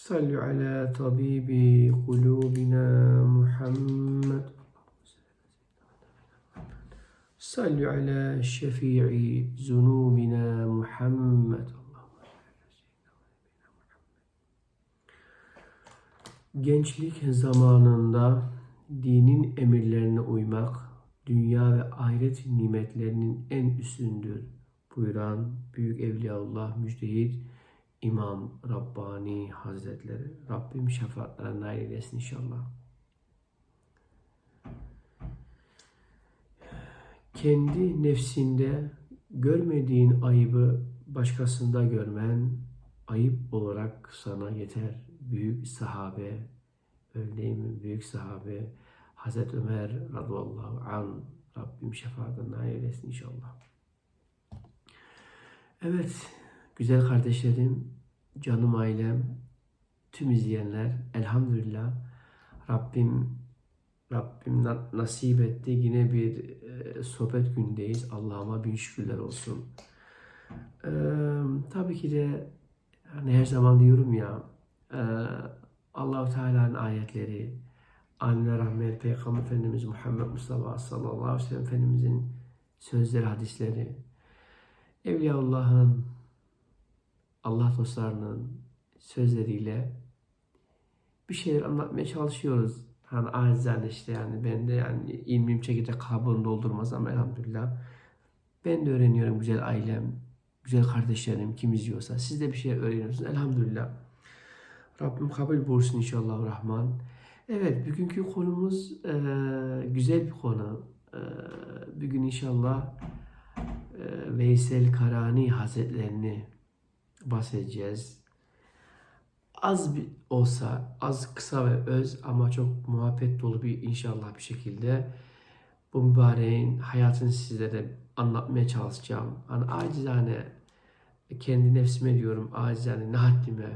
صلوا على طبيب قلوبنا محمد صلوا على شفيع ذنوبنا محمد Gençlik zamanında dinin emirlerine uymak, dünya ve ahiret nimetlerinin en üstündür buyuran Büyük Evliyaullah Müjdehid İmam Rabbani Hazretleri. Rabbim şefaatlerine nail eylesin inşallah. Kendi nefsinde görmediğin ayıbı başkasında görmen ayıp olarak sana yeter. Büyük sahabe, mi? Büyük sahabe Hazreti Ömer radıyallahu an Rabbim şefaatine nail eylesin inşallah. Evet, güzel kardeşlerim, canım ailem, tüm izleyenler elhamdülillah Rabbim Rabbim na- nasip etti. Yine bir e, sohbet gündeyiz. Allah'ıma bin şükürler olsun. Ee, tabii ki de hani her zaman diyorum ya e, Allahu Teala'nın ayetleri, Aline rahmet Peygamber Efendimiz Muhammed Mustafa sallallahu aleyhi ve sellem Efendimizin sözleri, hadisleri, Evliyaullah'ın, Allah dostlarının sözleriyle bir şeyler anlatmaya çalışıyoruz. Hani acizane işte yani ben de yani ilmim çekirdek kabını doldurmaz ama elhamdülillah ben de öğreniyorum güzel ailem, güzel kardeşlerim kim izliyorsa. Siz de bir şey öğreniyorsunuz elhamdülillah. Rabbim kabul buyursun inşallah Rahman. Evet bugünkü konumuz e, güzel bir konu. E, bugün inşallah e, Veysel Karani Hazretlerini bahsedeceğiz. Az bir olsa, az kısa ve öz ama çok muhabbet dolu bir inşallah bir şekilde bu mübareğin hayatını sizlere anlatmaya çalışacağım. Hani acizane kendi nefsime diyorum acizane ne haddime?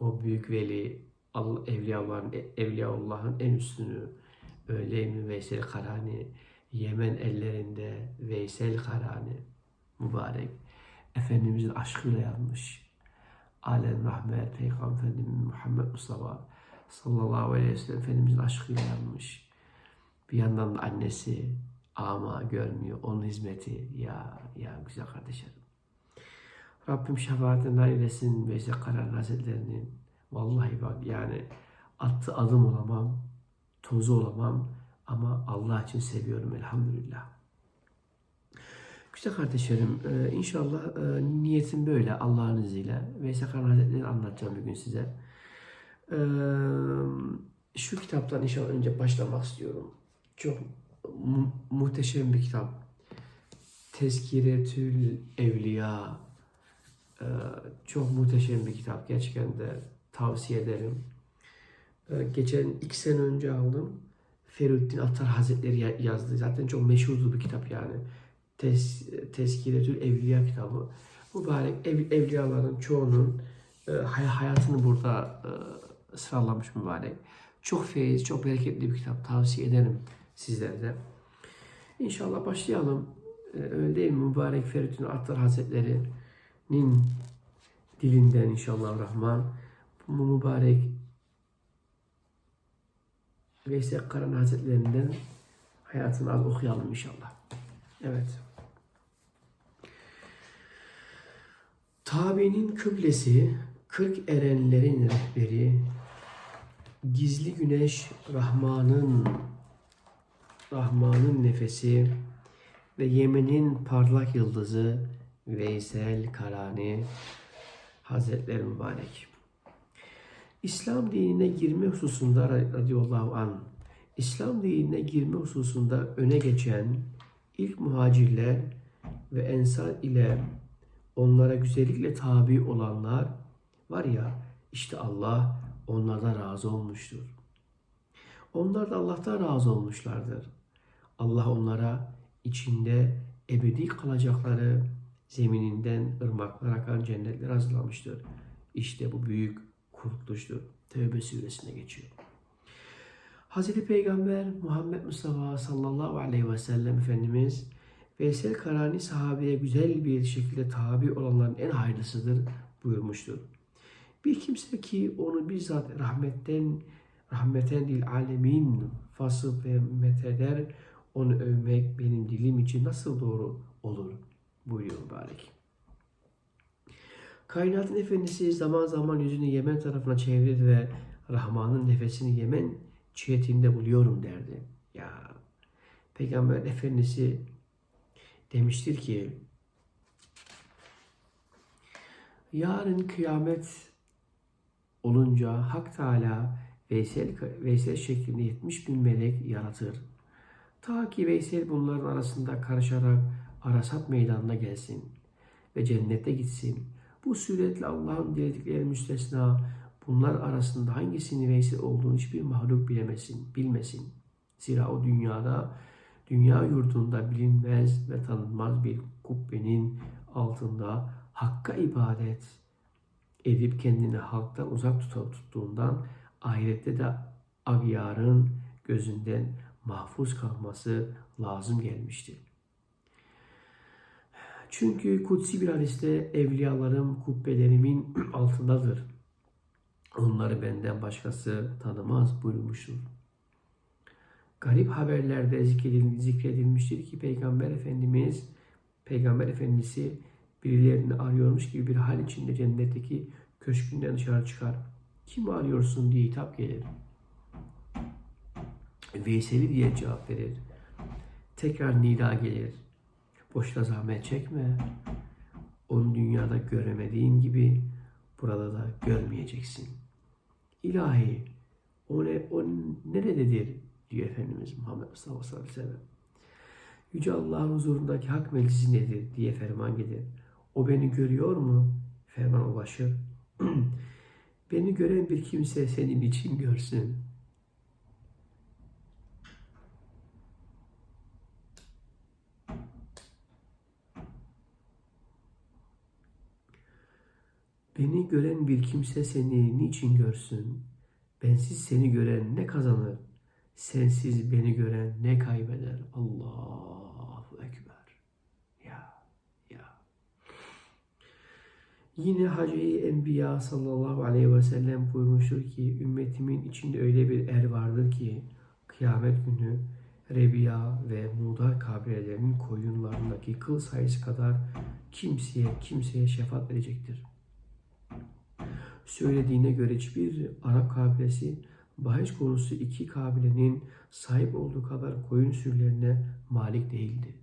O büyük veli Allah, Evliyaullah'ın, Evliyaullah'ın en üstünü. Öyle Veysel Karani? Yemen ellerinde Veysel Karani. Mübarek Efendimizin aşkıyla yanmış. Alem rahmet Peygamber Muhammed Mustafa sallallahu aleyhi ve sellem Efendimizin aşkıyla yanmış. Bir yandan da annesi ama görmüyor. Onun hizmeti ya ya güzel kardeşlerim. Rabbim şefaatine nail eylesin Veysel Karani Hazretlerinin. Vallahi bak yani attı adım olamam, tozu olamam ama Allah için seviyorum elhamdülillah. Güzel kardeşlerim, e, inşallah e, niyetim böyle Allah'ın izniyle. Veysel Karani Hazretleri'ni anlatacağım bugün size. E, şu kitaptan inşallah önce başlamak istiyorum. Çok mu- muhteşem bir kitap. Tezkiretül Evliya. Çok muhteşem bir kitap. Gerçekten de tavsiye ederim. Geçen iki sene önce aldım. Feridun Attar Hazretleri ya- yazdı. Zaten çok meşhurdu bir kitap yani. Tes, Tezkiretül Evliya kitabı. Mübarek ev, evliyaların çoğunun e, hay- hayatını burada e, sıralamış mübarek. Çok feyiz, çok bereketli bir kitap. Tavsiye ederim sizlere de. İnşallah başlayalım. E, öyle değil mi? Mübarek Feridun Attar Hazretleri'nin dilinden inşallah Rahman. Bu mübarek Veysel Karan Hazretlerinden hayatını az okuyalım inşallah. Evet. Tabi'nin kıblesi, kırk erenlerin rehberi, gizli güneş Rahman'ın Rahman'ın nefesi ve Yemen'in parlak yıldızı Veysel Karani Hazretleri Mübarek. İslam dinine girme hususunda radıyallahu an İslam dinine girme hususunda öne geçen ilk muhacirler ve ensar ile onlara güzellikle tabi olanlar var ya işte Allah onlardan razı olmuştur. Onlar da Allah'tan razı olmuşlardır. Allah onlara içinde ebedi kalacakları zemininden ırmaklar akan cennetler hazırlamıştır. İşte bu büyük kurtuluştur. Tevbe suresine geçiyor. Hazreti Peygamber Muhammed Mustafa sallallahu aleyhi ve sellem Efendimiz Veysel Karani sahabeye güzel bir şekilde tabi olanların en hayırlısıdır buyurmuştur. Bir kimse ki onu bizzat rahmetten rahmeten dil alemin fasıl ve metheder onu övmek benim dilim için nasıl doğru olur buyuruyor mübarek. Kainatın efendisi zaman zaman yüzünü Yemen tarafına çevirdi ve Rahman'ın nefesini Yemen cihetinde buluyorum derdi. Ya Peygamber Efendisi demiştir ki yarın kıyamet olunca Hak Teala Veysel, Veysel şeklinde 70 bin melek yaratır. Ta ki Veysel bunların arasında karışarak Arasat meydanına gelsin ve cennete gitsin. Bu suretle Allah'ın diledikleri müstesna bunlar arasında hangisini Veysel olduğunu hiçbir mahluk bilemesin, bilmesin. Zira o dünyada, dünya yurdunda bilinmez ve tanınmaz bir kubbenin altında Hakk'a ibadet edip kendini halktan uzak tutup tuttuğundan ahirette de agyarın gözünden mahfuz kalması lazım gelmiştir. Çünkü kutsi bir hadiste evliyalarım kubbelerimin altındadır. Onları benden başkası tanımaz buyurmuştur. Garip haberlerde zikredilmiştir ki Peygamber Efendimiz, Peygamber Efendisi birilerini arıyormuş gibi bir hal içinde cennetteki köşkünden dışarı çıkar. Kim arıyorsun diye hitap gelir. Veysel'i diye cevap verir. Tekrar nida gelir. Boşuna zahmet çekme. Onu dünyada göremediğin gibi burada da görmeyeceksin. İlahi o, ne, o nerededir diyor Efendimiz Muhammed Mustafa sallallahu aleyhi ve sellem. Yüce Allah'ın huzurundaki hak meclisi nedir diye ferman gelir. O beni görüyor mu? Ferman ulaşır. beni gören bir kimse senin için görsün. Beni gören bir kimse seni niçin görsün? Bensiz seni gören ne kazanır? Sensiz beni gören ne kaybeder? Allahu Ekber. Ya, ya. Yine Hacı Enbiya sallallahu aleyhi ve sellem buyurmuştur ki ümmetimin içinde öyle bir er vardır ki kıyamet günü Rebiya ve Mudar kabilelerinin koyunlarındaki kıl sayısı kadar kimseye kimseye şefaat verecektir söylediğine göre hiçbir Arap kabilesi bahis konusu iki kabilenin sahip olduğu kadar koyun sürülerine malik değildi.